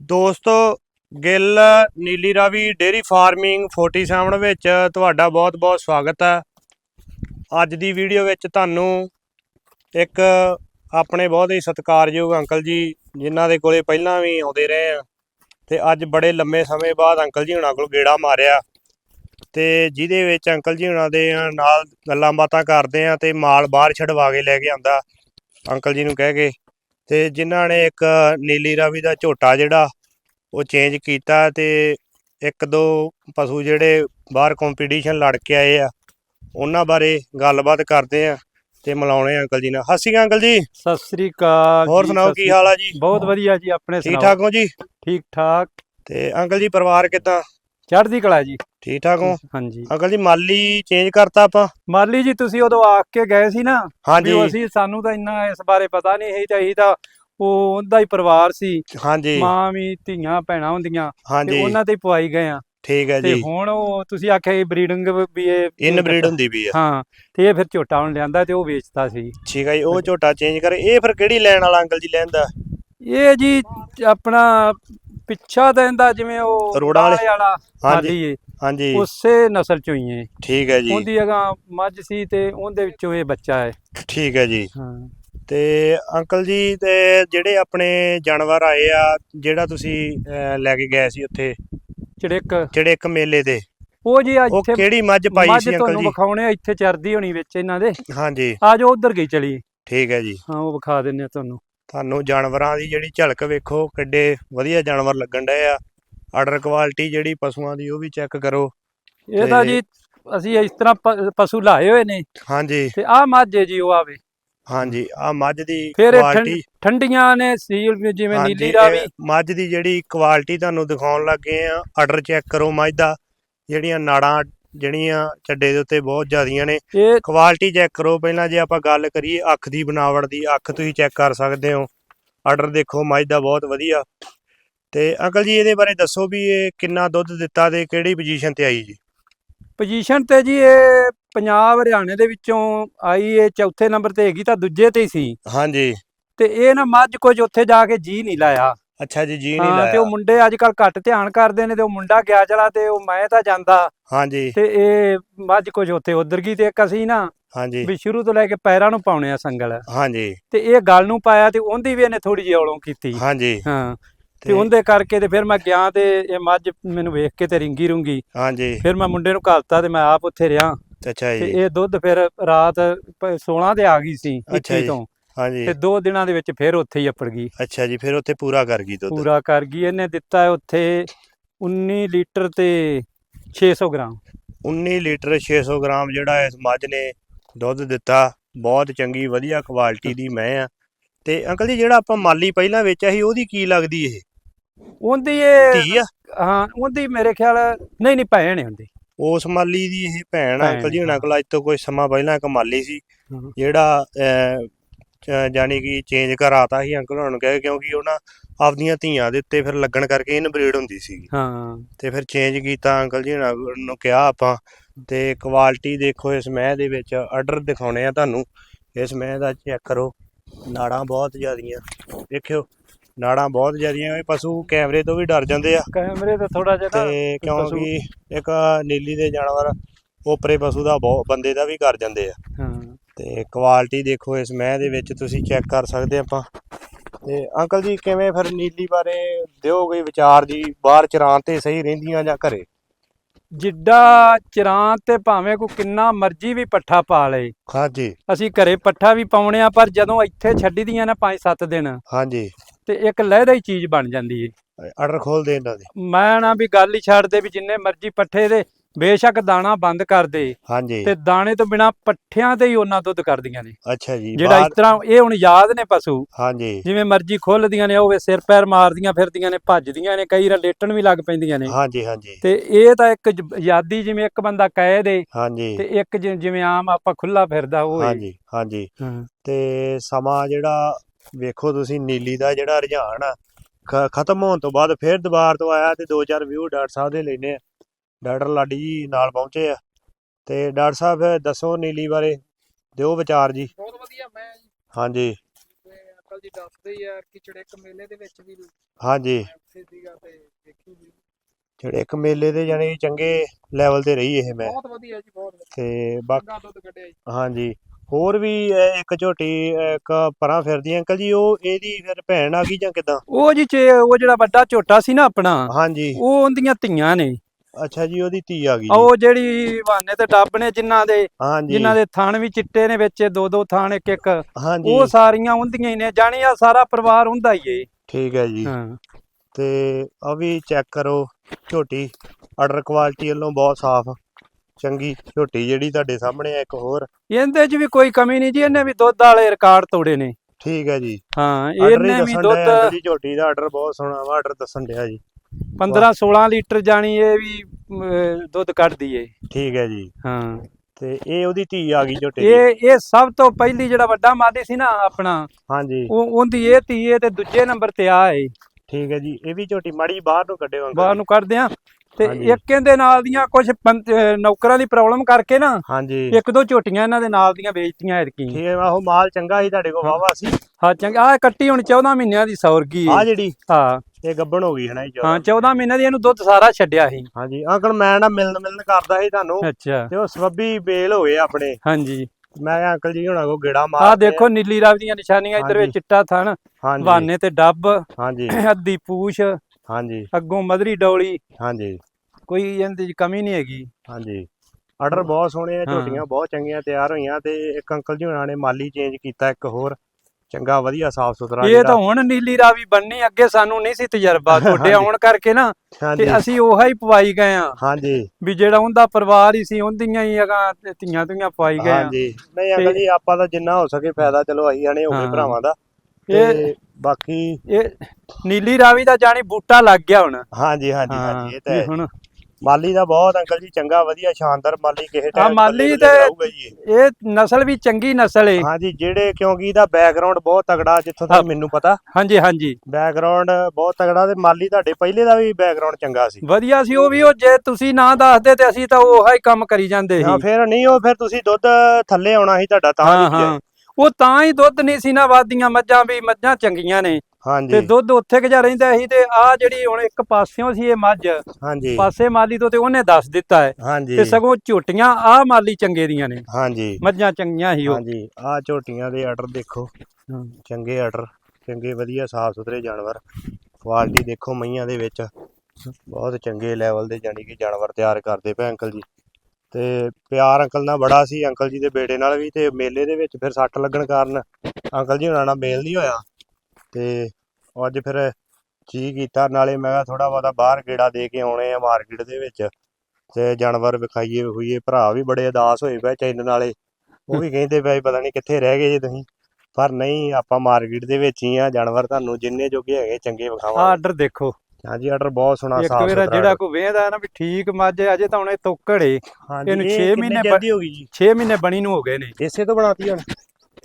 ਦੋਸਤੋ, Gill, Neeli Ravi dairy farming 47 ਵਿੱਚ ਤੁਹਾਡਾ ਬਹੁਤ-ਬਹੁਤ ਸਵਾਗਤ ਹੈ। ਅੱਜ ਦੀ ਵੀਡੀਓ ਵਿੱਚ ਤੁਹਾਨੂੰ ਇੱਕ ਆਪਣੇ ਬਹੁਤ ਹੀ ਸਤਿਕਾਰਯੋਗ ਅੰਕਲ ਜੀ, ਜਿਨ੍ਹਾਂ ਦੇ ਕੋਲੇ ਪਹਿਲਾਂ ਵੀ ਆਉਂਦੇ ਰਹੇ ਆ, ਤੇ ਅੱਜ ਬੜੇ ਲੰਮੇ ਸਮੇਂ ਬਾਅਦ ਅੰਕਲ ਜੀ ਹੁਣਾਂ ਕੋਲ ਗੇੜਾ ਮਾਰਿਆ। ਤੇ ਜਿਹਦੇ ਵਿੱਚ ਅੰਕਲ ਜੀ ਹੁਣਾਂ ਦੇ ਨਾਲ ਗੱਲਾਂ ਬਾਤਾਂ ਕਰਦੇ ਆ ਤੇ ਮਾਲ ਬਾਹਰ ਛਡਵਾ ਕੇ ਲੈ ਕੇ ਆਂਦਾ ਅੰਕਲ ਜੀ ਨੂੰ ਕਹਿ ਕੇ। ਤੇ ਜਿਨ੍ਹਾਂ ਨੇ ਇੱਕ ਨੀਲੀ ਰਾਵੀ ਦਾ ਝੋਟਾ ਜਿਹੜਾ ਉਹ ਚੇਂਜ ਕੀਤਾ ਤੇ ਇੱਕ ਦੋ ਪਸ਼ੂ ਜਿਹੜੇ ਬਾਹਰ ਕੰਪੀਟੀਸ਼ਨ ਲੜ ਕੇ ਆਏ ਆ ਉਹਨਾਂ ਬਾਰੇ ਗੱਲਬਾਤ ਕਰਦੇ ਆ ਤੇ ਮਿਲਾਉਣੇ ਆ ਅੰਕਲ ਜੀ ਨਾਲ। ਸ਼੍ਰੀ ਅਕਾਲ ਜੀ। ਸਤਿ ਸ੍ਰੀ ਅਕਾਲ ਹੋਰ ਸੁਣਾਓ ਕੀ ਹਾਲ ਆ ਜੀ? ਬਹੁਤ ਵਧੀਆ ਜੀ ਆਪਣੇ ਠੀਕ ਸੁਣਾਓ? ਠਾਕ ਹੋ ਜੀ? ਠੀਕ ਠਾਕ। ਤੇ ਅੰਕਲ ਜੀ ਪਰਿਵਾਰ ਕਿਦਾਂ? ਚੜ੍ਹਦੀ ਕਲਾ ਜੀ। ਠੀਕ ਠਾਕ ਹੋ ਹਾਂਜੀ। ਅੰਕਲ ਜੀ ਮਾਲੀ ਚੇਂਜ ਕਰਤਾ ਆਪਾਂ? ਮਾਲੀ ਜੀ ਤੁਸੀਂ ਉਦੋਂ ਆ ਕੇ ਗਏ ਸੀ ਨਾ ਹਾਂਜੀ। ਅਸੀਂ ਸਾਨੂੰ ਤਾਂ ਇੰਨਾ ਇਸ ਬਾਰੇ ਪਤਾ ਨਹੀਂ ਸੀ ਤਾਂ ਅਸੀਂ ਤਾਂ ਉਹ ਉਹਦਾ ਹੀ ਪਰਿਵਾਰ ਸੀ। ਹਾਂਜੀ। ਮਾਂ ਵੀ ਧੀਆਂ ਭੈਣਾਂ ਹੁੰਦੀਆਂ। ਤੇ ਉਹਨਾਂ ਤੇ ਪਵਾਈ ਗਏ ਆ। ਠੀਕ ਹੈ ਤੇ ਜੀ। ਹੁਣ ਉਹ ਤੁਸੀਂ ਆਖਿਆ ਬਰੀਡਿੰਗ ਵੀ ਇਹ ਇਨ ਬਰੀਡ ਹੁੰਦੀ ਵੀ ਆ। ਹਾਂ ਤੇ ਇਹ ਫਿਰ ਝੋਟਾ ਹੁਣ ਲਿਆਂਦਾ ਤੇ ਉਹ ਵੇਚਦਾ ਸੀ। ਠੀਕ ਹੈ ਜੀ ਉਹ ਝੋਟਾ ਚੇਂਜ ਕਰੇ। ਇਹ ਫਿਰ ਕਿਹੜੀ ਲੈਣ ਵਾਲਾ ਅੰਕਲ ਜੀ ਲੈਂਦਾ? ਇਹ ਜੀ ਆਪਣਾ ਪਿੱਛਾ ਤਾਂ ਇਹਦਾ ਜਿਵੇਂ ਉਹ ਰੋੜਾਂ ਵਾਲੇ? ਹਾਂਜੀ ਏ ਹਾਂਜੀ। ਉਸੇ ਨਸਲ ਚੋਂ ਹੀ ਹੈ। ਠੀਕ ਹੈ ਜੀ। ਉਹਦੀ ਅਗਾ ਮੱਝ ਸੀ ਤੇ ਉਹਦੇ ਵਿੱਚੋਂ ਇਹ ਬੱਚਾ ਹੈ। ਠੀਕ ਹੈ ਜੀ। ਹਾਂ। ਤੇ ਅੰਕਲ ਜੀ ਤੇ ਜਿਹੜੇ ਆਪਣੇ ਜਾਨਵਰ ਆਏ ਆ ਜਿਹੜਾ ਤੁਸੀਂ ਲੈ ਕੇ ਗਏ ਸੀ ਉੱਥੇ? ਚੜਿੱਕ। ਇੱਕ ਮੇਲੇ ਤੇ ਉਹ ਜੀ ਉਹ ਇੱਥੇ ਕਿਹੜੀ ਮੱਝ ਪਾਈ ਮੱਝ ਸੀ ਅੰਕਲ ਤੁਹਾਨੂੰ ਜੀ? ਵਿਖਾਉਣੇ ਆ, ਇੱਥੇ ਚਰਦੀ ਹੋਣੀ ਵਿੱਚ ਇਹਨਾਂ ਦੇ। ਹਾਂਜੀ। ਆ ਜਾਓ ਉਧਰ ਗਈ ਚਲੀ। ਠੀਕ ਹੈ ਜੀ। ਹਾਂ ਉਹ ਵਿਖਾ ਦਿੰਨੇ ਆ ਤੁਹਾਨੂੰ। ਤੁਹਾਨੂੰ ਜਾਨਵਰਾਂ ਦੀ ਜਿਹੜੀ ਝਲਕ ਵੇਖੋ ਕਿੱਡੇ ਵਧੀਆ ਜਾਨਵਰ ਲੱਗਣ ਡਏ ਆ। ਆਰਡਰ ਕੁਆਲਿਟੀ ਜਿਹੜੀ ਪਸ਼ੂਆਂ ਦੀ ਉਹ ਵੀ ਚੈੱਕ ਕਰੋ। ਇਹ ਤਾਂ ਜੀ ਅਸੀਂ ਇਸ ਤਰ੍ਹਾਂ ਪਸ਼ੂ ਲਾਏ ਹੋਏ ਨੇ। ਹਾਂਜੀ। ਤੇ ਆਹ ਮੱਝ ਜੀ ਉਹ ਆਵੇ। ਹਾਂਜੀ ਆ ਮੱਝ ਦੀ ਕੁਆਲਿਟੀ ਠੰਡੀਆਂ ਨੇ ਸੀਲ ਜਿਵੇਂ ਨੀਲੀ ਰਾਵੀ। ਮੱਝ ਦੀ ਜਿਹੜੀ ਕੁਆਲਿਟੀ ਤੁਹਾਨੂੰ ਦਿਖਾਉਣ ਲੱਗੇ ਆ। ਆਰਡਰ ਚੈੱਕ ਕਰੋ ਮੱਝ ਦਾ ਜਿਹੜੀਆਂ ਨਾੜਾਂ ਜਿਹੜੀਆਂ ਚੱਡੇ ਦੇ ਉੱਤੇ ਬਹੁਤ ਜ਼ਿਆਦੀਆਂ ਨੇ। ਇਹ ਕੁਆਲਿਟੀ ਚੈੱਕ ਕਰੋ। ਪਹਿਲਾਂ ਜੇ ਆਪਾਂ ਗੱਲ ਕਰੀਏ ਅੱਖ ਦੀ ਬਣਾਵਟ ਦੀ ਅੱਖ ਤੁਸੀਂ ਚੈੱਕ ਕਰ ਸਕਦੇ ਹੋ। ਆਰਡਰ ਦੇਖੋ ਮੱਝ ਦਾ ਬਹੁਤ ਵਧੀਆ। ਤੇ ਅੰਕਲ ਜੀ ਇਹਦੇ ਬਾਰੇ ਦੱਸੋ ਵੀ ਇਹ ਕਿੰਨਾ ਦੁੱਧ ਦਿੱਤਾ ਤੇ ਕਿਹੜੀ ਪੋਜੀਸ਼ਨ ਤੇ ਆਈ ਜੀ? ਪੋਜੀਸ਼ਨ ਤੇ ਜੀ ਇਹ ਪੰਜਾਬ ਹਰਿਆਣੇ ਦੇ ਵਿੱਚੋਂ ਆਈ ਇਹ ਚੌਥੇ ਨੰਬਰ ਤੇ ਹੈਗੀ ਤਾਂ ਦੂਜੇ ਤੇ ਹੀ ਸੀ। ਹਾਂਜੀ। ਤੇ ਇਹ ਨਾ ਮੱਝ ਕੁਝ ਉੱਥੇ ਜਾ ਕੇ ਜੀ ਨਹੀਂ ਲਾਇਆ। ਅੱਛਾ ਜੀ ਜੀ ਨਹੀਂ ਹਾਂ ਤੇ ਲਾਇਆ। ਉਹ ਮੁੰਡੇ ਅੱਜ ਕੱਲ ਘੱਟ ਧਿਆਨ ਕਰਦੇ ਨੇ ਤੇ ਉਹ ਮੁੰਡਾ ਗਿਆ ਚਲਾ ਤੇ ਉਹ ਮੈਂ ਤਾਂ ਜਾਂਦਾ। ਹਾਂਜੀ। ਤੇ ਇਹ ਮੱਝ ਕੁਝ ਉੱਥੇ ਉਧਰ ਗਈ ਤੇ ਇੱਕ ਅਸੀਂ ਨਾ ਹਾਂਜੀ। ਵੀ ਸ਼ੁਰੂ ਤੋਂ ਲੈ ਕੇ ਪੈਰਾਂ ਨੂੰ ਪਾਉਣੇ ਆ ਸੰਗਲ। ਹਾਂਜੀ। ਤੇ ਇਹ ਗੱਲ ਨੂੰ ਪਾਇਆ ਤੇ ਉਹਦੀ ਵੀ ਇਹਨੇ ਥੋੜੀ ਜਿਹੀ ਔਲੋਂ ਕੀਤੀ। ਹਾਂਜੀ। ਹਾਂ। ਤੇ ਉਹਦੇ ਕਰਕੇ ਤੇ ਫਿਰ ਮੈਂ ਗਿਆ ਤੇ ਇਹ ਮੱਝ ਮੈਨੂੰ ਵੇਖ ਕੇ ਤੇ ਰਿੰਗੀ ਰੁੰਗੀ। ਹਾਂਜੀ। ਫਿਰ ਮੈਂ ਮੁੰਡੇ ਨੂੰ ਘਾਲਤਾ ਤੇ ਮੈਂ ਆਪ ਉੱਥੇ ਰਿਹਾ। ਅੱਛਾ ਤੇ ਜੀ। ਇਹ ਦੁੱਧ ਫਿਰ ਰਾਤ ਪ- 16 ਤੇ ਆ ਗਈ ਸੀ ਅੱਛਾ 21 ਜੀ। ਤੋਂ। ਹਾਂਜੀ। ਤੇ ਦੋ ਦਿਨਾਂ ਦੇ ਵਿੱਚ ਫਿਰ ਉੱਥੇ ਹੀ ਅੱਪੜ ਗਈ। ਅੱਛਾ ਜੀ ਫਿਰ ਉੱਥੇ ਪੂਰਾ ਕਰ ਗਈ ਦੁੱਧ। ਪੂਰਾ ਕਰ ਗਈ ਇਹਨੇ ਦਿੱਤਾ ਉੱਥੇ 19 ਲੀਟਰ ਤੇ 600 ਗ੍ਰਾਮ। 19 ਲੀਟਰ 600 ਗ੍ਰਾਮ ਜਿਹੜਾ ਇਸ ਮੱਝ ਨੇ ਦੁੱਧ ਦਿੱਤਾ ਬਹੁਤ ਚੰਗੀ ਵਧੀਆ ਕੁਆਲਿਟੀ ਦੀ ਮੈਂ ਆ। ਤੇ ਅੰਕਲ ਜੀ ਜਿਹੜਾ ਆਪਾਂ ਮਾਲੀ ਪਹਿਲਾਂ ਵੇਚਿਆ ਸੀ ਉਹਦੀ ਕੀ ਲੱਗਦੀ ਇਹ? ਉਹਦੀ ਇਹ ਹਾਂ ਉਹਦੀ ਮੇਰੇ ਖਿਆਲ ਨਹੀਂ ਨਹੀਂ ਭੈਣ ਹੈ ਉਹਦੀ। ਉਸ ਮਾਲੀ ਦੀ ਇਹ ਭੈਣ ਅੰਕਲ ਜੀ ਹੁਣਾਂ ਕੋਲ ਅੱਜ ਤੋਂ ਕੁਝ ਸਮਾਂ ਪਹਿਲਾਂ ਇੱਕ ਮਾਲੀ ਸੀ। ਜਿਹੜਾ ਜਾਣੀ ਕਿ ਚੇਂਜ ਕਰਾਤਾ ਸੀ ਅੰਕਲ ਹੁਣਾਂ ਨੂੰ ਕਹੇ ਕਿਉਂਕਿ ਉਹਨਾਂ ਆਪਦੀਆਂ ਧੀਆਂ ਦੇ ਉੱਤੇ ਫਿਰ ਲੱਗਣ ਕਰਕੇ ਇਨ ਬਰੀਡ ਹੁੰਦੀ ਸੀ। ਹਾਂ। ਤੇ ਫਿਰ ਚੇਂਜ ਕੀਤਾ ਅੰਕਲ ਜੀ ਨੂੰ ਕਿਹਾ ਆਪਾਂ ਤੇ ਕੁਆਲਿਟੀ ਦੇਖੋ ਇਸ ਮਹਿ ਦੇ ਵਿੱਚ ਆਰਡਰ ਦਿਖਾਉਣੇ ਆ ਤੁਹਾਨੂੰ। ਇਸ ਮਹਿ ਦਾ ਚੈੱਕ ਕਰੋ ਨਾੜਾਂ ਬਹੁਤ ਜ਼ਿਆਦੀਆਂ ਦੇਖਿਓ ਨਾੜਾਂ ਬਹੁਤ ਜ਼ਿਆਦੀਆਂ ਇਹ ਪਸ਼ੂ ਕੈਮਰੇ ਤੋਂ ਵੀ ਡਰ ਜਾਂਦੇ ਆ। ਕੈਮਰੇ ਤੇ ਥੋੜਾ ਜਿਹਾ ਨਾ ਤੇ ਕਿਉਂਕਿ ਇੱਕ ਨੀਲੀ ਦੇ ਜਾਨਵਰ ਓਪਰੇ ਪਸ਼ੂ ਦਾ ਬਹੁਤ ਬੰਦੇ ਦਾ ਵੀ ਕਰ ਜਾਂਦੇ ਆ। ਹਾਂ। ਤੇ ਕੁਆਲਿਟੀ ਦੇਖੋ ਇਸ ਮਹਿ ਦੇ ਵਿੱਚ ਤੁਸੀਂ ਚੈੱਕ ਕਰ ਸਕਦੇ ਆਪਾਂ। ਤੇ ਅੰਕਲ ਜੀ ਕਿਵੇਂ ਫਿਰ ਨੀਲੀ ਬਾਰੇ ਦਿਓ ਕੋਈ ਵਿਚਾਰ ਜੀ? ਬਾਹਰ ਚਰਾਂ ਤੇ ਸਹੀ ਰਹਿੰਦੀਆਂ ਜਾਂ ਘਰੇ? ਜਿੱਡਾ ਚਰਾਂ ਤੇ ਭਾਵੇਂ ਕੋਈ ਕਿੰਨਾ ਮਰਜ਼ੀ ਵੀ ਪੱਠਾ ਪਾ ਲੇ। ਹਾਂਜੀ। ਅਸੀਂ ਘਰੇ ਪੱਠਾ ਵੀ ਪਾਉਣੇ ਆ ਪਰ ਜਦੋਂ ਇੱਥੇ ਛੱਡੀ ਦੀਆਂ ਨਾ 5-7 ਦਿਨ ਹਾਂਜੀ। ਤੇ ਇੱਕ ਲਹਿਦਾ ਹੀ ਚੀਜ਼ ਬਣ ਜਾਂਦੀ ਏ। ਆਰਡਰ ਖੋਲ ਦੇ ਇਹਨਾਂ ਦੇ। ਮੈਂ ਨਾ ਵੀ ਗੱਲ ਹੀ ਛੱਡ ਦੇ ਵੀ ਜਿੰਨੇ ਮਰਜ਼ੀ ਪੱਠੇ ਦੇ ਬੇਸ਼ੱਕ ਦਾਣਾ ਬੰਦ ਕਰ ਦੇ। ਹਾਂਜੀ। ਤੇ ਦਾਣੇ ਤੋਂ ਬਿਨਾ ਪੱਠਿਆਂ ਤੇ ਹੀ ਉਹਨਾਂ ਦੁੱਧ ਕਰਦੀਆਂ ਨੇ। ਅੱਛਾ ਜੀ ਜਿਹੜਾ ਇਸ ਤਰ੍ਹਾਂ ਇਹ ਹੁਣ ਯਾਦ ਨੇ ਪਸ਼ੂ। ਹਾਂਜੀ। ਜਿਵੇਂ ਮਰਜ਼ੀ ਖੁੱਲਦੀਆਂ ਨੇ ਹੋਵੇ ਸਿਰ ਪੈਰ ਮਾਰਦੀਆਂ ਫਿਰਦੀਆਂ ਨੇ ਭੱਜਦੀਆਂ ਨੇ ਕਈ ਰ ਲੇਟਣ ਵੀ ਲੱਗ ਪੈਂਦੀਆਂ ਨੇ। ਹਾਂਜੀ ਹਾਂਜੀ। ਤੇ ਇਹ ਤਾਂ ਇੱਕ ਯਾਦੀ ਜਿਵੇਂ ਇੱਕ ਬੰਦਾ ਕਹਿ ਦੇ ਹਾਂਜੀ। ਤੇ ਇੱਕ ਜਿਵੇਂ ਆਮ ਆਪਾਂ ਖੁੱਲਾ ਫਿਰਦਾ ਉਹ। ਹਾਂਜੀ ਹਾਂਜੀ। ਤੇ ਸਮਾਂ ਜਿਹੜਾ ਵੇਖੋ ਤੁਸੀਂ ਨੀਲੀ ਦਾ ਜਿਹੜਾ ਰੁਝਾਨ ਆ ਖਤਮ ਹੋਣ ਤੋਂ ਬਾਅਦ ਫਿਰ ਦੁਬਾਰ ਤੋਂ ਆਇਆ ਤੇ ਦੋ ਚਾਰ ਵਿਊ ਡਾਕਟਰ ਸਾਹਿਬ ਦੇ ਲੈਨੇ ਆ। ਡਾਕਟਰ ਲਾਡੀ ਜੀ ਨਾਲ ਪਹੁੰਚੇ ਆ। ਤੇ ਡਾਕਟਰ ਸਾਹਿਬ ਦੱਸੋ ਨੀਲੀ ਬਾਰੇ ਦਿਓ ਵਿਚਾਰ ਜੀ। ਬਹੁਤ ਵਧੀਆ ਮੈਂ ਹਾਂਜੀ। ਅੰਕਲ ਜੀ ਦੱਸਦੇ ਹੀ ਆ ਕਿ ਚੜੇਕ ਮੇਲੇ ਦੇ ਵਿੱਚ ਵੀ ਹਾਂਜੀ। ਉੱਥੇ ਸੀਗਾ ਤੇ ਦੇਖੀ ਵੀ। ਜਿਹੜੇ ਇੱਕ ਮੇਲੇ ਦੇ ਜਾਨੀ ਚੰਗੇ ਲੈਵਲ ਤੇ ਰਹੀ ਇਹ ਮੈਂ। ਬਹੁਤ ਵਧੀਆ ਜੀ ਬਹੁਤ ਵਧੀਆ। ਤੇ ਬਾਕੀ ਚੰਗਾ ਦੁੱਧ ਕੱਢਿਆ ਜੀ। ਹਾਂਜੀ। ਹੋਰ ਵੀ ਇੱਕ ਝੋਟੀ ਇੱਕ ਪਰਾਂ ਫਿਰਦੀ ਹੈ ਅੰਕਲ ਜੀ ਉਹ ਇਹਦੀ ਫਿਰ ਭੈਣ ਆ ਗਈ ਜਾਂ ਕਿਦਾਂ? ਉਹ ਜੀ ਚੇ ਉਹ ਜਿਹੜਾ ਵੱਡਾ ਝੋਟਾ ਸੀ ਨਾ ਆਪਣਾ ਹਾਂਜੀ। ਉਹ ਉਹਦੀਆਂ ਧੀਆਂ ਨੇ। ਅੱਛਾ ਜੀ ਉਹਦੀ ਧੀ ਆ ਗਈ ਜੀ। ਉਹ ਜਿਹੜੀ ਵਾਨੇ ਤੇ ਡੱਬ ਨੇ ਜਿਨ੍ਹਾਂ ਦੇ ਹਾਂਜੀ। ਜਿਨ੍ਹਾਂ ਦੇ ਥਣ ਵੀ ਚਿੱਟੇ ਨੇ ਵਿੱਚ ਦੋ ਦੋ ਥਣ ਇੱਕ ਇੱਕ। ਹਾਂਜੀ। ਉਹ ਸਾਰੀਆਂ ਹੁੰਦੀਆਂ ਹੀ ਨੇ ਜਾਣੀ ਆ ਸਾਰਾ ਪਰਿਵਾਰ ਹੁੰਦਾ ਹੀ ਏ। ਠੀਕ ਹੈ ਜੀ। ਹਾਂ। ਤੇ ਆ ਵੀ ਚੈੱਕ ਕਰੋ ਝੋਟੀ ਆਰਡਰ ਕੁਆਲਿਟੀ ਵੱਲੋਂ ਬਹੁਤ ਸਾਫ਼। ਚੰਗੀ ਝੋਟੀ ਜਿਹੜੀ ਤੁਹਾਡੇ ਸਾਹਮਣੇ ਆ ਇੱਕ ਹੋਰ। ਇਹਦੇ 'ਚ ਵੀ ਕੋਈ ਕਮੀ ਨਹੀਂ ਜੀ ਇਹਨੇ ਵੀ ਦੁੱਧ ਵਾਲੇ ਰਿਕਾਰਡ ਤੋੜੇ ਨੇ। ਠੀਕ ਹੈ ਜੀ। ਹਾਂ ਆਰਡਰ ਹੀ ਇਹਨੇ ਵੀ ਦੱਸਣ ਦੁੱਧ ਡਿਆ ਅੰਕਲ ਜੀ ਝੋਟੀ ਦਾ ਆਰਡਰ ਬਹੁਤ ਸੋਹਣਾ ਵਾ ਆਰਡਰ ਦੱਸਣ ਡਿਆ ਜੀ। 15 16 ਲੀਟਰ ਜਾਣੀ ਇਹ ਵੀ ਅਮ, ਦੁੱਧ ਕੱਢਦੀ ਏ। ਠੀਕ ਹੈ ਜੀ। ਹਾਂ। ਤੇ ਇਹ ਉਹਦੀ ਧੀ ਆ ਗਈ ਝੋਟੀ ਦੀ ਇਹ ਇਹ ਸਭ ਤੋਂ ਪਹਿਲੀ ਜਿਹੜਾ ਵੱਡਾ ਮਾਦੀ ਸੀ ਨਾ ਆਪਣਾ ਹਾਂਜੀ। ਉਹ ਉਹਦੀ ਇਹ ਧੀ ਏ ਤੇ ਦੂਜੇ ਨੰਬਰ ਤੇ ਆ ਏ। ਠੀਕ ਹੈ ਜੀ। ਇਹ ਵੀ ਝੋਟੀ ਮਾੜੀ ਬਾਹਰ ਨੂੰ ਕੱਢਿਓ ਅੰਕਲ ਬਾਹਰ। ਨੂੰ ਕੱਢਦੇ ਆ। ਤੇ ਹਾਂਜੀ। ਇੱਕ ਇਹਦੇ ਨਾਲ ਦੀਆਂ ਕੁਝ ਨੌਕਰਾਂ ਦੀ ਪ੍ਰੋਬਲਮ ਕਰਕੇ ਨਾ ਹਾਂਜੀ। ਇੱਕ ਦੋ ਝੋਟੀਆਂ ਇਹਨਾਂ ਦੇ ਨਾਲ ਦੀਆਂ ਵੇਚਤੀਆਂ ਐਤਕੀ। ਠੀਕ ਹੈ ਉਹ ਮਾਲ ਚੰਗਾ ਸੀ ਤੁਹਾਡੇ ਕੋਲ। ਵਾਵਾ ਸੀ। ਹਾਂ ਚੰਗਾ। ਆ ਕੱਟੀ ਹੁਣ 14 ਮਹੀਨਿਆਂ ਦੀ ਸੌਰਗੀ ਆ ਜਿਹੜੀ? ਹਾਂ। ਇਹ ਗੱਬਣ ਹੋ ਗਈ ਹੈ ਨਾ ਜੀ ਹਾਂ ਜ਼ਿਆਦਾ। 14 ਮਹੀਨਿਆਂ ਦੀ ਇਹਨੂੰ ਦੁੱਧ ਸਾਰਾ ਛੱਡਿਆ ਸੀ। ਹਾਂਜੀ ਅੰਕਲ ਮੈਂ ਨਾ ਮਿਲਣ ਮਿਲਣ ਕਰਦਾ ਸੀ ਤੁਹਾਨੂੰ ਅੱਛਾ। ਤੇ ਉਹ ਸਬੱਬੀ ਬੇਲ ਹੋਏ ਆਪਣੇ। ਹਾਂਜੀ। ਮੈਂ ਅੰਕਲ ਜੀ ਹੁਣਾਂ ਕੋ ਗੇੜਾ ਮਾਰ ਆ ਦੇਖੋ ਨੀਲੀ ਰਾਵ ਦੀਆਂ ਨਿਸ਼ਾਨੀਆਂ ਇੱਧਰ ਵਿੱਚ। ਚਿੱਟਾ ਥਣ ਵਾਨੇ ਤੇ ਡੱਬ ਹਾਂਜੀ। ਅੱਧੀ ਪੂਛ ਹਾਂਜੀ। ਅੱਗੋਂ ਮਧਰੀ ਡੌਲੀ। ਹਾਂਜੀ। ਕੋਈ ਇਹਦੀ 'ਚ ਕਮੀ ਨਹੀਂ ਹੈਗੀ। ਹਾਂਜੀ। ਆਰਡਰ ਬਹੁਤ ਸੋਹਣੇ ਆ। ਝੋਟੀਆਂ ਬਹੁਤ ਚੰਗੀਆਂ ਤਿਆਰ ਹੋਈਆਂ ਤੇ ਇੱਕ ਅੰਕਲ ਜੀ ਹੁਣਾਂ ਨੇ ਮਾਲੀ ਚੇਂਜ ਕੀਤਾ ਇੱਕ ਹੋਰ। ਚੰਗਾ ਵਧੀਆ ਸਾਫ਼ ਸੁਥਰਾ ਇਹ ਤਾਂ ਹੁਣ ਨੀਲੀ ਰਾਵੀ ਬੰਨੀ ਅੱਗੇ ਸਾਨੂੰ ਨਹੀਂ ਸੀ ਤਜਰਬਾ ਤੁਹਾਡੇ। ਆਉਣ ਕਰਕੇ ਨਾ ਤੇ ਅਸੀਂ ਉਹਾ ਹੀ ਪਵਾਈ ਗਏ ਆ ਹਾਂਜੀ। ਵੀ ਜਿਹੜਾ ਉਹਦਾ ਪਰਿਵਾਰ ਹੀ ਸੀ ਉਹਦੀਆਂ ਹੀ ਅਗਾ ਧੀਆਂ ਧੀਆਂ ਪਵਾਈ ਗਏ ਆ ਹਾਂਜੀ ਨਹੀਂ ਅੰਕਲ ਜੀ ਆਪਾਂ ਤਾਂ ਜਿੰਨਾ ਹੋ ਸਕੇ ਫਾਇਦਾ ਚਲੋ ਅਸੀਂ ਆਣੇ ਹੋ ਗਏ ਹਾਂ। ਭਰਾਵਾਂ ਦਾ। ਇਹ ਬਾਕੀ ਇਹ ਨੀਲੀ ਰਾਵੀ ਦਾ ਜਾਣੀ ਬੂਟਾ ਲੱਗ ਗਿਆ ਹੁਣ। ਹਾਂਜੀ ਹਾਂਜੀ ਹਾਂਜੀ ਇਹ ਤਾਂ। ਹੁਣ ਮਾਲੀ ਦਾ ਬਹੁਤ ਅੰਕਲ ਜੀ ਚੰਗਾ ਵਧੀਆ ਸ਼ਾਨਦਾਰ ਮਾਲੀ ਕਿਸੇ ਟਾਈਮ ਮਾਲੀ ਤੇ- ਇਹ। ਨਸਲ ਵੀ ਚੰਗੀ ਨਸਲ ਏ। ਹਾਂਜੀ ਜਿਹੜੇ ਕਿਉਂਕਿ ਇਹਦਾ ਬੈਕਗ੍ਰਾਉਂਡ ਬਹੁਤ ਤਗੜਾ ਜਿੱਥੋਂ ਹਾਂ। ਤੱਕ ਮੈਨੂੰ ਪਤਾ। ਹਾਂਜੀ ਹਾਂਜੀ। ਬੈਕਗ੍ਰਾਉਂਡ ਬਹੁਤ ਤਗੜਾ ਤੇ ਮਾਲੀ ਤੁਹਾਡੇ ਪਹਿਲੇ ਦਾ ਵੀ ਬੈਕਗ੍ਰਾਉਂਡ ਚੰਗਾ ਸੀ। ਵਧੀਆ ਸੀ ਉਹ ਵੀ ਉਹ ਜੇ ਤੁਸੀਂ ਨਾ ਦੱਸਦੇ ਤੇ ਅਸੀਂ ਤਾਂ ਉਹਾ ਹੀ ਕੰਮ ਕਰੀ ਜਾਂਦੇ ਹਾਂ ਸੀ ਫਿਰ ਨਹੀਂ ਉਹ ਫਿਰ ਤੁਸੀਂ ਦੁੱਧ ਥੱਲੇ ਆਉਣਾ ਸੀ ਤੁਹਾਡਾ ਤਾਂ ਹਾਂ। ਹਾਂ। ਉਹ ਤਾਂ ਹੀ ਦੁੱਧ ਨਹੀਂ ਸੀ ਨਾ ਵਾਦੀਆਂ ਮੱਝਾਂ ਵੀ ਮੱਝਾਂ ਚੰਗੀਆਂ ਨੇ। ਤੇ ਹਾਂਜੀ ਦੁੱਧ ਉੱਥੇ ਕਿ ਜਾ ਰਹਿੰਦਾ ਸੀ ਤੇ ਆ ਜਿਹੜੀ ਹੁਣ ਇੱਕ ਪਾਸਿਓਂ ਸੀ ਇਹ ਮੱਝ ਹਾਂਜੀ। ਪਾਸੇ ਮਾਲੀ ਤੋਂ ਤੇ ਉਹਨੇ ਦੱਸ ਦਿੱਤਾ ਹੈ। ਹਾਂਜੀ। ਤੇ ਸਗੋਂ ਝੋਟੀਆਂ ਆ ਮਾਲੀ ਚੰਗੇ ਦੀਆਂ ਨੇ। ਹਾਂਜੀ। ਮੱਝਾਂ ਚੰਗੀਆਂ ਸੀ ਉਹ। ਹਾਂਜੀ। ਆ ਝੋਟੀਆਂ ਦੇ ਆਰਡਰ ਦੇਖੋ। ਚੰਗੇ ਆਰਡਰ ਚੰਗੇ ਵਧੀਆ ਸਾਫ਼ ਸੁਥਰੇ ਜਾਨਵਰ। ਕੁਆਲਿਟੀ ਦੇਖੋ ਮਈਆਂ ਦੇ ਵਿੱਚ। ਬਹੁਤ ਚੰਗੇ ਲੈਵਲ ਦੇ ਜਾਨੀ ਕਿ ਜਾਨਵਰ ਤਿਆਰ ਕਰਦੇ ਪਏ ਅੰਕਲ ਜੀ। ਤੇ ਪਿਆਰ ਅੰਕਲ ਨਾਲ ਬੜਾ ਸੀ, ਅੰਕਲ ਜੀ ਦੇ ਬੇਟੇ ਨਾਲ ਵੀ ਤੇ ਮੇਲੇ ਦੇ ਵਿੱਚ ਫਿਰ ਸੱਟ ਲੱਗਣ ਕਾਰਨ ਅੰਕਲ ਜੀ ਹੁਣਾਂ ਨਾਲ ਮੇਲ ਨਹੀਂ ਹੋਇਆ ਤੇ ਅੱਜ ਫਿਰ ਜੀ ਕੀਤਾ, ਨਾਲੇ ਮੈਂ ਥੋੜਾ ਬਹੁਤਾ ਬਾਹਰ ਗੇੜਾ ਦੇ ਕੇ ਆਉਣੇ ਆ ਮਾਰਕੀਟ ਦੇ ਵਿੱਚ ਤੇ ਜਾਨਵਰ ਵਿਖਾਈਏ ਹੋਈਏ ਭਰਾ ਵੀ ਬੜੇ ਉਦਾਸ ਹੋਏ ਪਏ ਚੈਨਲ ਨਾਲੇ, ਉਹ ਵੀ ਕਹਿੰਦੇ ਪਏ ਪਤਾ ਨਹੀਂ ਕਿੱਥੇ ਰਹਿ ਗਏ ਜੇ ਤੁਸੀਂ, ਪਰ ਨਹੀਂ, ਆਪਾਂ ਮਾਰਕੀਟ ਦੇ ਵਿੱਚ ਹੀ ਆ, ਜਾਨਵਰ ਤੁਹਾਨੂੰ ਜਿੰਨੇ ਜੋਗੇ ਹੈਗੇ ਚੰਗੇ ਆ ਵਿਖਾਵਾਂਗੇ। ਆਰਡਰ ਦੇਖੋ। ਹਾਂਜੀ ਆਰਡਰ ਬਹੁਤ ਸੋਹਣਾ ਇੱਕ ਸਾਫ਼ ਵੇਰਾ ਜਿਹੜਾ ਕੋ ਵੇਂਦਾ ਨਾ ਵੀ ਠੀਕ ਮੱਝ ਹੈ, ਅਜੇ ਤਾਂ ਹੁਣ ਇਹ ਤੋਕੜੇ ਇਹਨੂੰ ਇਹ ਛੇ ਕਿੰਨੇ ਮਹੀਨੇ ਚਿਰ ਦੀ ਹੋ ਗਈ ਜੀ? 6 ਮਹੀਨੇ ਬਣੀ ਨੂੰ ਹੋ ਗਏ ਨੇ। ਇਸੇ ਤੋਂ ਬਣਾਤੀ ਹੁਣ?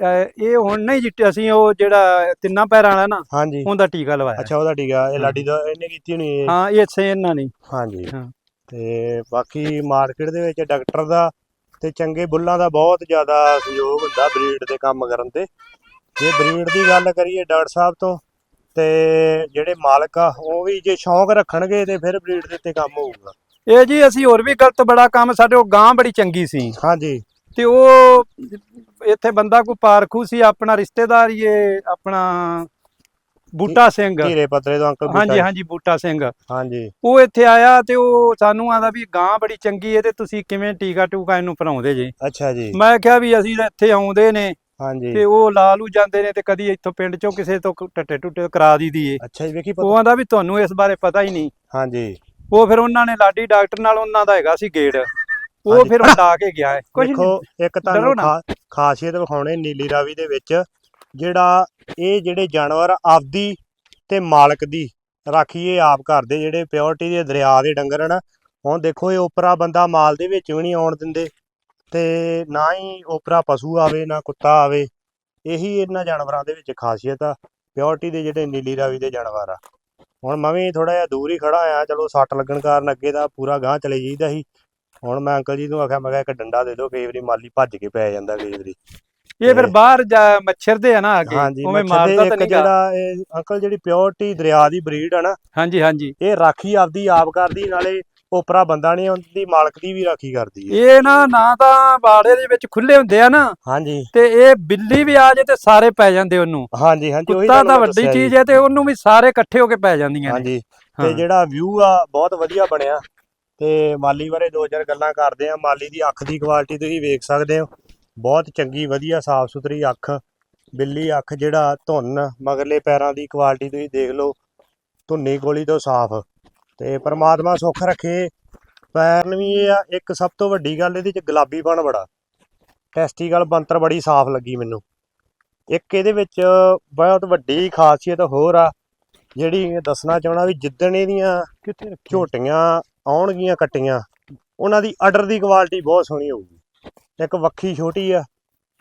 ਇਹ ਹੁਣ ਨਹੀਂ ਜਿੱਟ ਅਸੀਂ ਉਹ ਜਿਹੜਾ ਤਿੰਨਾਂ ਪੈਰਾਂ ਵਾਲਾ ਨਾ ਹਾਂਜੀ। ਉਹਦਾ ਟੀਕਾ ਲਵਾਇਆ। ਅੱਛਾ ਉਹਦਾ ਆ ਇਹ ਲਾਡੀ ਦਾ ਇਹਨੇ ਕੀਤੀ ਹੋਣੀ ਹਾਂ ਇਹ ਸੇ ਇਹਨਾਂ ਨੇ। ਹਾਂਜੀ। ਤੇ ਬਾਕੀ ਮਾਰਕੀਟ ਦੇ ਵਿੱਚ ਡਾਕਟਰ ਦਾ ਤੇ ਚੰਗੇ ਬੁੱਲਾਂ ਦਾ ਬਹੁਤ ਜ਼ਿਆਦਾ ਸਹਿਯੋਗ ਹੁੰਦਾ ਬਰੀਡ ਦੇ ਕੰਮ ਕਰਨ ਤੇ। ਜੇ ਬਰੀਡ ਦੀ ਗੱਲ ਕਰੀਏ ਡਾਕਟਰ ਸਾਹਿਬ ਤੋਂ ਤੇ ਜਿਹੜੇ ਮਾਲਕ ਆ ਉਹ ਵੀ ਜੇ ਸ਼ੌਂਕ ਰੱਖਣਗੇ ਤੇ ਫਿਰ ਬਰੀਡ ਦੇ ਉੱਤੇ ਕੰਮ ਹੋਊਗਾ। ਇਹ ਜੀ ਅਸੀਂ ਹੋਰ ਵੀ ਗਲਤ ਬੜਾ ਕੰਮ ਸਾਡੇ ਉਹ ਗਾਂ ਬੜੀ ਚੰਗੀ ਸੀ। ਹਾਂਜੀ। ਤੇ ਉਹ ਇੱਥੇ ਬੰਦਾ ਕੋਈ ਪਾਰਖੂ ਸੀ ਆਪਣਾ ਰਿਸ਼ਤੇਦਾਰ ਇਹ ਆਪਣਾ ਬੂਟਾ ਸਿੰਘ। ਧੀਰੇ ਪਤਰੇ ਤੋਂ ਅੰਕਲ ਬੂਟਾ ਹਾਂਜੀ। ਹਾਂਜੀ ਬੂਟਾ ਸਿੰਘ। ਹਾਂਜੀ। ਉਹ ਇੱਥੇ ਆਇਆ ਤੇ ਉਹ ਸਾਨੂੰ ਆਦਾ ਵੀ ਗਾਂ ਬੜੀ ਚੰਗੀ ਹੈ ਤੇ ਤੁਸੀਂ ਕਿਵੇਂ ਟੀਕਾ ਟੂਕਾ ਇਹਨੂੰ ਭਰਾਉਂਦੇ ਜੇ? ਅੱਛਾ ਜੀ। ਮੈਂ ਕਿਹਾ ਵੀ ਅਸੀਂ ਇੱਥੇ ਆਉਂਦੇ ਨੇ। ਹਾਂਜੀ। ਤੇ ਉਹ ਲਾਲੂ ਜਾਂਦੇ ਨੇ ਤੇ ਕਦੀ ਇੱਥੋਂ ਪਿੰਡ ਚੋਂ ਕਿਸੇ ਤੋਂ ਟੱਟੇ ਟੁੱਟੇ ਕਰਾ ਦੀਦੀ ਏ ਅੱਛਾ ਜੀ ਵੇਖੀ ਉਹ ਪਤਾ ਆਂਦਾ ਵੀ ਤੁਹਾਨੂੰ ਇਸ ਬਾਰੇ ਪਤਾ ਹੀ ਨਹੀਂ। ਹਾਂਜੀ। ਉਹ ਫਿਰ ਉਹਨਾਂ ਨੇ ਲਾਡੀ ਡਾਕਟਰ ਨਾਲ ਉਹਨਾਂ ਦਾ ਹੈਗਾ ਸੀ ਗੇੜ। ਉਹ। ਫਿਰ ਹਟਾ ਕੇ ਗਿਆ ਹੈ। ਕੁਝ ਦੇਖੋ ਇੱਕ ਤੁਹਾਨੂੰ ਖਾਸੀਅਤ ਵਿਖਾਉਣੇ ਨੀਲੀ ਰਾਵੀ ਦੇ ਵਿੱਚ ਜਿਹੜਾ ਇਹ ਜਿਹੜੇ ਜਾਨਵਰ ਆਪਦੀ ਤੇ ਮਾਲਕ ਦੀ ਰਾਖੀਏ ਆਪ ਕਰਦੇ ਜਿਹੜੇ ਪਿਓਰਟੀ ਦੇ ਦਰਿਆ ਦੇ ਡੰਗਰ ਹਨ ਹੁਣ ਦੇਖੋ ਇਹ ਓਪਰਾ ਬੰਦਾ ਮਾਲ ਦੇ ਵਿੱਚ ਵੀ ਨਹੀਂ ਆਉਣ ਦਿੰਦੇ। ਤੇ ਨਾ ਹੀ ਓਪਰਾ ਪਸ਼ੂ ਆਵੇ ਨਾ ਕੁੱਤਾ ਆਵੇ ਇਹੀ ਇਹਨਾਂ ਜਾਨਵਰਾਂ ਦੇ ਵਿੱਚ ਖਾਸੀਅਤ ਆ। ਪਿਓਰਟੀ ਦੇ ਜਿਹੜੇ ਨੀਲੀ ਰਾਵੀ ਦੇ ਜਾਨਵਰ ਆ। ਹੁਣ ਮੈਂ ਵੀ ਥੋੜਾ ਜਿਹਾ ਦੂਰ ਹੀ ਖੜਾ ਆ ਚਲੋ ਸੱਟ ਲੱਗਣ ਕਾਰਨ ਅੱਗੇ ਦਾ ਪੂਰਾ ਗਾਂਹ ਚਲੇ ਜਾਈਦਾ ਸੀ। ਹੁਣ ਮੈਂ ਅੰਕਲ ਜੀ ਨੂੰ ਆਖਿਆ ਮੈਂ ਕਿਹਾ ਇੱਕ ਡੰਡਾ ਦੇ ਦਿਓ ਕਈ ਵਾਰੀ ਮਾਲੀ ਭੱਜ ਕੇ ਪੈ ਜਾਂਦਾ ਕਈ ਵਾਰੀ। ਇਹ ਫਿਰ ਬਾਹਰ ਜਾ ਮੱਛਰਦੇ ਆ ਨਾ ਆ ਕੇ ਹਾਂਜੀ ਉਵੇਂ ਮੱਛਰ ਮਾਰਦਾ ਦੇ ਤਾਂ ਇੱਕ ਨਹੀਂਗਾ ਜਿਹੜਾ ਇਹ ਅੰਕਲ ਜਿਹੜੀ ਪਿਓਰਟੀ ਦਰਿਆ ਦੀ ਬਰੀਡ ਆ ਨਾ ਹਾਂਜੀ ਹਾਂਜੀ। ਇਹ ਰਾਖੀ ਆਪਦੀ ਆਪ ਕਰਦੀ ਨਾਲੇ ਉਪਰਾ ਬੰਦਾ ਨਹੀਂ ਉਹਦੀ ਮਾਲਕ ਦੀ ਵੀ ਰਾਖੀ ਕਰਦੀ ਹੈ। ਇਹ ਨਾ ਨਾ ਤਾਂ ਬਾੜੇ ਦੇ ਵਿੱਚ ਖੁੱਲੇ ਹੁੰਦੇ ਆ ਨਾ ਹਾਂਜੀ। ਤੇ ਇਹ ਬਿੱਲੀ ਵੀ ਆ ਜੇ ਤੇ ਸਾਰੇ ਪੈ ਜਾਂਦੇ ਉਹਨੂੰ। ਹਾਂਜੀ ਹਾਂਜੀ ਉਹੀ ਕੁੱਤਾ ਤਾਂ ਵੱਡੀ ਚੀਜ਼। ਹੈ ਤੇ ਉਹਨੂੰ ਵੀ ਸਾਰੇ ਇਕੱਠੇ ਹੋ ਕੇ ਪੈ ਜਾਂਦੀਆਂ ਨੇ। ਹਾਂਜੀ। ਤੇ ਜਿਹੜਾ ਵਿਊ ਆ ਬਹੁਤ ਵਧੀਆ ਬਣਿਆ। ਤੇ ਮਾਲੀ ਬਾਰੇ ਦੋ ਚਾਰ ਗੱਲਾਂ ਕਰਦੇ ਆ। ਮਾਲੀ ਦੀ ਅੱਖ ਦੀ ਕੁਆਲਿਟੀ ਤੁਸੀਂ ਵੇਖ ਸਕਦੇ ਹੋ। ਬਹੁਤ ਚੰਗੀ ਵਧੀਆ ਸਾਫ਼ ਸੁਥਰੀ ਅੱਖ। ਬਿੱਲੀ ਅੱਖ ਜਿਹੜਾ ਧੁੰਨ ਮਗਰਲੇ ਪੈਰਾਂ ਦੀ ਕੁਆਲਿਟੀ ਤੁਸੀਂ ਦੇਖ ਲਓ। ਧੁੰਨੀ ਗੋਲੀ ਤੋਂ ਸਾਫ਼। ਤੇ ਪ੍ਰਮਾਤਮਾ ਸੁੱਖ ਰੱਖੇ। ਪੈਰਨ ਵੀ ਇਹ ਆ ਇੱਕ ਸਭ ਤੋਂ ਵੱਡੀ ਗੱਲ ਇਹਦੇ ਚ ਗੁਲਾਬੀਪਣ ਬੜਾ। ਟੈਸਟੀਕਲ ਬੰਤਰ ਬੜੀ ਸਾਫ਼ ਲੱਗੀ ਮੈਨੂੰ। ਇੱਕ ਇਹਦੇ ਵਿੱਚ ਬਹੁਤ ਵੱਡੀ ਖਾਸੀਅਤ ਹੋਰ ਆ ਜਿਹੜੀ ਦੱਸਣਾ ਚਾਹਣਾ ਵੀ ਜਿੱਦਣ ਇਹਦੀਆਂ ਕਿੱਥੇ ਝੋਟੀਆਂ ਆਉਣਗੀਆਂ ਕੱਟੀਆਂ ਉਹਨਾਂ ਦੀ ਆਰਡਰ ਦੀ ਕੁਆਲਿਟੀ ਬਹੁਤ ਸੋਹਣੀ ਹੋਊਗੀ। ਇੱਕ ਵੱਖੀ ਛੋਟੀ ਆ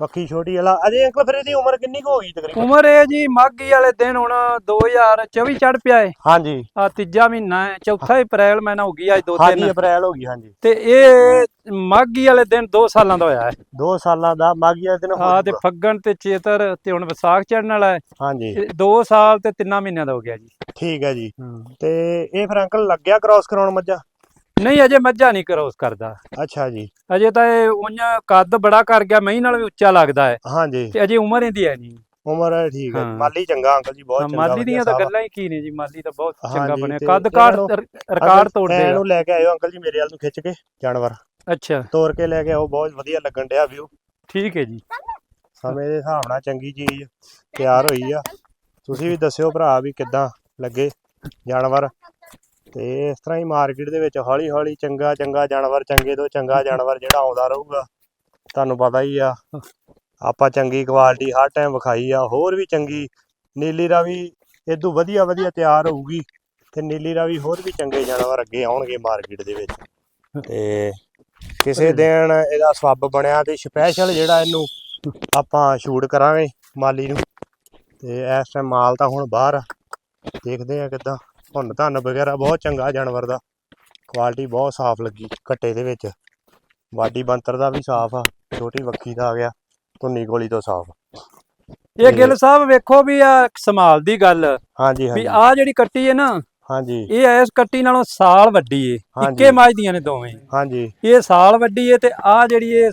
ਵੱਖੀ ਛੋਟੀ ਵਾਲਾ। ਅਜੇ ਅੰਕਲ ਫਿਰ ਇਹਦੀ ਉਮਰ ਕਿੰਨੀ ਕੁ ਹੋ ਗਈ ਤਕਰੀਬਨ? ਉਮਰ ਇਹ ਜੀ ਮਾਘੀ ਵਾਲੇ ਦਿਨ ਹੁਣ 2024 ਚੜ ਪਿਆ ਏ। ਹਾਂਜੀ। ਆ ਤੀਜਾ ਮਹੀਨਾ ਹੈ ਚੌਥਾ ਅਪ੍ਰੈਲ ਮਹੀਨਾ ਹੋ ਗਈ ਅੱਜ ਦੋ ਹਾਂਜੀ ਤਿੰਨ ਅਪ੍ਰੈਲ ਹੋ ਗਈ ਹਾਂਜੀ। ਤੇ ਇਹ ਮਾਘੀ ਵਾਲੇ ਦਿਨ 2 ਸਾਲਾਂ ਦਾ ਹੋਇਆ ਹੈ 2 ਸਾਲਾਂ ਦਾ ਮਾਗੀਆ ਦਿਨ ਹੋ ਤੇ। ਫੱਗਣ ਤੇ ਚੇਤਰ ਤੇ ਹੁਣ ਵਿਸਾਖ ਚੜਨ ਵਾਲਾ ਹੈ ਹਾਂਜੀ। 2 ਸਾਲ ਤੇ 3 ਮਹੀਨਿਆਂ ਦਾ ਹੋ ਗਿਆ ਜੀ। ਠੀਕ ਹੈ ਜੀ। ਤੇ ਇਹ ਫਿਰ ਅੰਕਲ ਲੱਗਿਆ ਕ੍ਰਾਸ ਕਰਾਉਣ ਮੱਝਾਂ? ਨਹੀਂ ਅਜੇ ਮੱਝਾਂ ਨਹੀਂ ਕਰੋਸ ਕਰਦਾ। ਅੱਛਾ ਜੀ। ਅਜੇ ਤਾਂ ਇਹ ਉਂਝ ਕੱਦ ਬੜਾ ਕਰ ਗਿਆ ਮਹੀਂ ਨਾਲ ਵੀ ਉੱਚਾ ਲੱਗਦਾ ਹੈ। ਹਾਂਜੀ। ਤੇ ਅਜੇ ਉਮਰ ਇਹਦੀ ਹੈ ਨਹੀਂ। ਉਮਰ ਹੈ ਠੀਕ ਹੈ। ਮਾਲੀ ਚੰਗਾ ਅੰਕਲ ਜੀ ਬਹੁਤ ਚੰਗਾ ਮਾਲੀ ਦੀਆਂ ਤਾਂ ਗੱਲਾਂ ਹੀ ਕੀ ਨੇ ਜੀ ਮਾਲੀ ਤਾਂ ਬਹੁਤ ਚੰਗਾ ਬਣਿਆ। ਕੱਦ ਨੂੰ- ਰਿਕਾਰਡ ਤੋੜ ਦੇਗਾ ਇਹਨੂੰ ਲੈ ਕੇ ਆਇਓ ਅੰਕਲ ਜੀ ਮੇਰੇ ਵੱਲ ਨੂੰ ਖਿੱਚ ਕੇ ਜਾਨਵਰ। ਅੱਛਾ। ਤੋਰ ਕੇ ਲੈ ਕੇ ਆਓ ਬਹੁਤ ਵਧੀਆ ਲੱਗਣ ਡਿਆ ਵਿਊ ਠੀਕ ਹੈ ਜੀ। ਸਮੇਂ ਦੇ ਹਿਸਾਬ ਨਾਲ ਚੰਗੀ ਚੀਜ਼ ਤਿਆਰ ਹੋਈ ਆ। ਤੁਸੀਂ ਵੀ ਦੱਸਿਓ ਭਰਾ ਵੀ ਕਿੱਦਾਂ ਲੱਗੇ ਜਾਨਵਰ। ਤੇ ਇਸ ਤਰ੍ਹਾਂ ਹੀ ਮਾਰਕੀਟ ਦੇ ਵਿੱਚ ਹੌਲੀ ਹੌਲੀ ਚੰਗਾ ਚੰਗਾ ਜਾਨਵਰ ਚੰਗੇ ਤੋਂ ਚੰਗਾ ਜਾਨਵਰ ਜਿਹੜਾ ਆਉਂਦਾ ਰਹੂਗਾ ਤੁਹਾਨੂੰ ਪਤਾ ਹੀ ਆ। ਆਪਾਂ ਚੰਗੀ ਕੁਆਲਿਟੀ ਹਰ ਟਾਈਮ ਵਿਖਾਈ ਆ ਹੋਰ ਵੀ ਚੰਗੀ ਨੀਲੀ ਰਾਵੀ ਇਦੋਂ ਵਧੀਆ ਵਧੀਆ ਤਿਆਰ ਹੋਊਗੀ ਤੇ ਨੀਲੀ ਰਾਵੀ ਹੋਰ ਵੀ ਚੰਗੇ ਜਾਨਵਰ ਅੱਗੇ ਆਉਣਗੇ ਮਾਰਕੀਟ ਦੇ ਵਿੱਚ। ਤੇ ਕਿਸੇ ਦਿਨ ਇਹਦਾ ਸਬੱਬ ਬਣਿਆ ਤੇ ਸਪੈਸ਼ਲ ਜਿਹੜਾ ਇਹਨੂੰ ਆਪਾਂ ਸ਼ੂਟ ਕਰਾਂਗੇ ਮਾਲੀ ਨੂੰ। ਤੇ ਇਸ ਟਾਈਮ ਮਾਲ ਤਾਂ ਹੁਣ ਬਾਹਰ ਦੇਖਦੇ ਆ ਕਿੱਦਾਂ। ਧੁੰਨ ਧੰਨ ਵਗੈਰਾ ਬਹੁਤ ਚੰਗਾ ਜਾਨਵਰ ਦਾ। ਕੁਆਲਿਟੀ ਬਹੁਤ ਸਾਫ਼ ਲੱਗੀ ਕੱਟੇ ਦੇ ਵਿੱਚ। ਵਾਡੀ ਬੰਤਰ ਦਾ ਵੀ ਸਾਫ਼ ਆ ਛੋਟੀ ਵੱਖੀ ਦਾ ਆ ਗਿਆ ਧੁੰਨੀ ਗੋਲੀ ਤੋਂ ਸਾਫ਼। ਇਹ ਗਿੱਲ ਸਾਹਿਬ ਵੇਖੋ ਵੀ ਆ ਸੰਭਾਲ ਦੀ ਗੱਲ। ਹਾਂਜੀ ਵੀ ਹਾਂਜੀ। ਆ ਜਿਹੜੀ ਕੱਟੀ ਹੈ ਨਾ ਹਾਂਜੀ। ਇਹ ਇਸ ਕੱਟੀ ਨਾਲੋਂ ਸਾਲ ਵੱਡੀ ਏ। ਹਾਂਜੀ। ਇੱਕੇ ਮੱਝ ਦੀਆਂ ਨੇ ਦੋਵੇਂ। ਹਾਂਜੀ। ਇਹ ਸਾਲ ਵੱਡੀ ਏ ਤੇ ਆ ਜਿਹੜੀ ਇਹ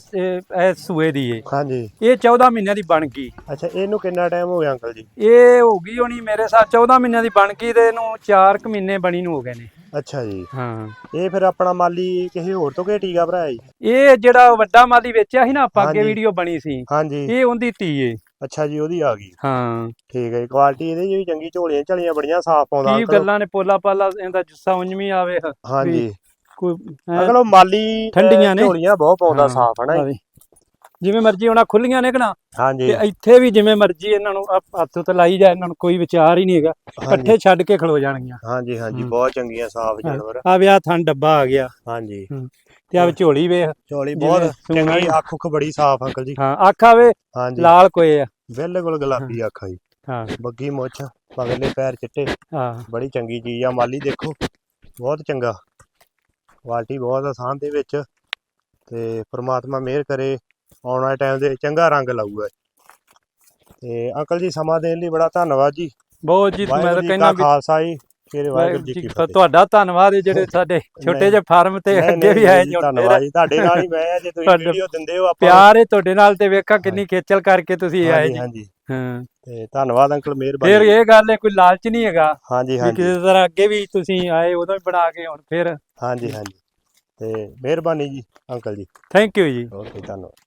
ਇਹ ਸੂਏ ਦੀ ਏ। ਹਾਂਜੀ। ਇਹ 14 ਮਹੀਨਿਆਂ ਦੀ ਬਣ ਗਈ। ਅੱਛਾ ਇਹਨੂੰ ਕਿੰਨਾ ਟਾਈਮ ਹੋ ਗਿਆ ਅੰਕਲ ਜੀ? ਇਹ ਹੋ ਗਈ ਹੋਣੀ ਮੇਰੇ ਸਾਥ 14 ਮਹੀਨਿਆਂ ਦੀ ਬਣ ਗਈ ਤੇ ਇਹਨੂੰ 4 ਕੁ ਮਹੀਨੇ ਬਣੀ ਨੂੰ ਹੋ ਗਏ ਨੇ। ਅੱਛਾ ਜੀ। ਹਾਂ। ਇਹ ਫਿਰ ਆਪਣਾ ਮਾਲੀ ਕਿਸੇ ਹੋਰ ਤੋਂ ਕਿ ਟੀਕਾ ਭਰਾਇਆ ਜੀ? ਇਹ ਜਿਹੜਾ ਵੱਡਾ ਮਾਲੀ ਵੇਚਿਆ ਸੀ ਨਾ ਆਪਾਂ ਅੱਗੇ ਹਾਂਜੀ। ਵੀਡੀਓ ਬਣੀ ਸੀ। ਹਾਂਜੀ। ਇਹ ਉਹਦੀ ਧੀ ਏ। ਅੱਛਾ ਜੀ ਉਹਦੀ ਆ ਗਈ। ਹਾਂ। ਠੀਕ ਹੈ ਕੁਆਲਿਟੀ ਇਹਦੀ ਵੀ ਚੰਗੀ ਝੋਲੀਆਂ ਝਲੀਆਂ ਬੜੀਆਂ ਸਾਫ਼ ਪਾਉਂਦਾ ਕੀ ਗੱਲਾਂ ਨੇ ਪੋਲਾ ਪਾਲਾ ਇਹਦਾ ਜੁੱਸਾ ਉਂਝਵੀਂ ਆਵੇ ਹਾਂਜੀ। ਕੋਈ ਉਹ ਮਾਲੀ ਠੰਡੀਆਂ ਨੇ। ਝੋਲੀਆਂ ਬਹੁਤ ਪਾਉਂਦਾ ਸਾਫ਼ ਹਨਾ। ਜਿਵੇਂ ਮਰਜ਼ੀ ਉਹਨਾਂ ਖੁੱਲੀਆਂ ਨੇ ਕਿ ਨਾ ਹਾਂਜੀ। ਤੇ ਇੱਥੇ ਵੀ ਜਿਵੇਂ ਮਰਜ਼ੀ ਇਹਨਾਂ ਨੂੰ ਹੱਥ ਤੇ ਲਾਈ ਜਾ ਇਹਨਾਂ ਨੂੰ ਕੋਈ ਵਿਚਾਰ ਹੀ ਨਹੀਂ ਹੈਗਾ। ਇਕੱਠੇ ਛੱਡ ਕੇ ਖਲੋ ਜਾਣਗੀਆਂ। ਹਾਂਜੀ ਹਾਂਜੀ। ਬਹੁਤ ਚੰਗੀਆਂ ਸਾਫ਼ ਜਾਨਵਰ। ਆ ਵਿਆਹ ਥਣ ਡੱਬਾ ਆ ਗਿਆ। ਹਾਂਜੀ। ਤੇ ਆ ਝੋਲੀ ਵੇਖ ਝੋਲੀ ਬਹੁਤ ਚੰਗੀ ਅੱਖ ਉੱਖ ਬੜੀ ਸਾਫ਼ ਅੰਕਲ ਜੀ। ਹਾਂ ਅੱਖ ਆਵੇ ਹਾਂਜੀ। ਲਾਲ ਕੋਏ ਆ। ਬਿਲਕੁਲ ਗੁਲਾਬੀ ਅੱਖ ਆ ਜੀ। ਹਾਂ। ਬੱਗੀ ਮੁੱਛ ਮਗਰਲੇ ਪੈਰ ਚਿੱਟੇ। ਹਾਂ। ਬੜੀ ਚੰਗੀ ਚੀਜ਼ ਆ ਮਾਲੀ ਦੇਖੋ। ਬਹੁਤ ਚੰਗਾ। ਕੁਆਲਿਟੀ ਬਹੁਤ ਆਸਾਨ ਦੇ ਵਿੱਚ। ਤੇ ਪ੍ਰਮਾਤਮਾ ਮਿਹਰ ਕਰੇ ਆਉਣ ਵਾਲੇ ਟਾਈਮ ਦੇ ਚੰਗਾ ਰੰਗ ਲਾਊਗਾ। ਤੇ ਅੰਕਲ ਜੀ ਸਮਾਂ ਦੇਣ ਲਈ ਬੜਾ ਧੰਨਵਾਦ ਜੀ। ਬਹੁਤ ਜੀ ਮੈਂ ਤਾਂ ਕਹਿੰਦਾ ਖਾਲਸਾ ਜੀ। ਸ੍ਰੀ ਵਾਹਿਗੁਰੂ ਜੀ ਕੀ ਫਤਿਹ। ਤੁਹਾਡਾ ਧੰਨਵਾਦ ਹੈ ਜਿਹੜੇ ਸਾਡੇ ਛੋਟੇ ਜਿਹੇ ਫਾਰਮ ਤੇ ਅੱਗੇ ਵੀ ਆਏ ਜੀ, ਜੋ ਧੰਨਵਾਦ ਜੀ ਤੁਹਾਡੇ ਨਾਲ ਹੀ ਮੈਂ ਜੇ ਤੁਸੀਂ ਵੀਡੀਓ ਦਿੰਦੇ ਹੋ ਆਪਾਂ। ਪਿਆਰ ਹੈ ਤੁਹਾਡੇ ਨਾਲ ਤੇ ਵੇਖਾਂ ਕਿੰਨੀ ਖੇਚਲ ਕਰਕੇ ਤੁਸੀਂ ਆਏ ਜੀ। ਹਾਂਜੀ। ਹਾਂ। ਤੇ ਧੰਨਵਾਦ ਅੰਕਲ ਫਿਰ ਮਿਹਰਬਾਨੀ ਇਹ ਗੱਲ ਹੈ ਕੋਈ ਲਾਲਚ ਨਹੀਂ ਹੈਗਾ ਹਾਂਜੀ ਹਾਂਜੀ। ਕਿਸੇ ਤਰ੍ਹਾਂ ਅੱਗੇ ਵੀ ਤੁਸੀਂ ਆਏ ਉਦੋਂ ਵੀ ਬਣਾ ਕੇ ਹੁਣ ਫਿਰ। ਹਾਂਜੀ ਹਾਂਜੀ। ਤੇ ਮਿਹਰਬਾਨੀ ਜੀ ਅੰਕਲ ਜੀ। ਥੈਂਕ ਯੂ ਜੀ। ਓਕੇ ਧੰਨਵਾਦ।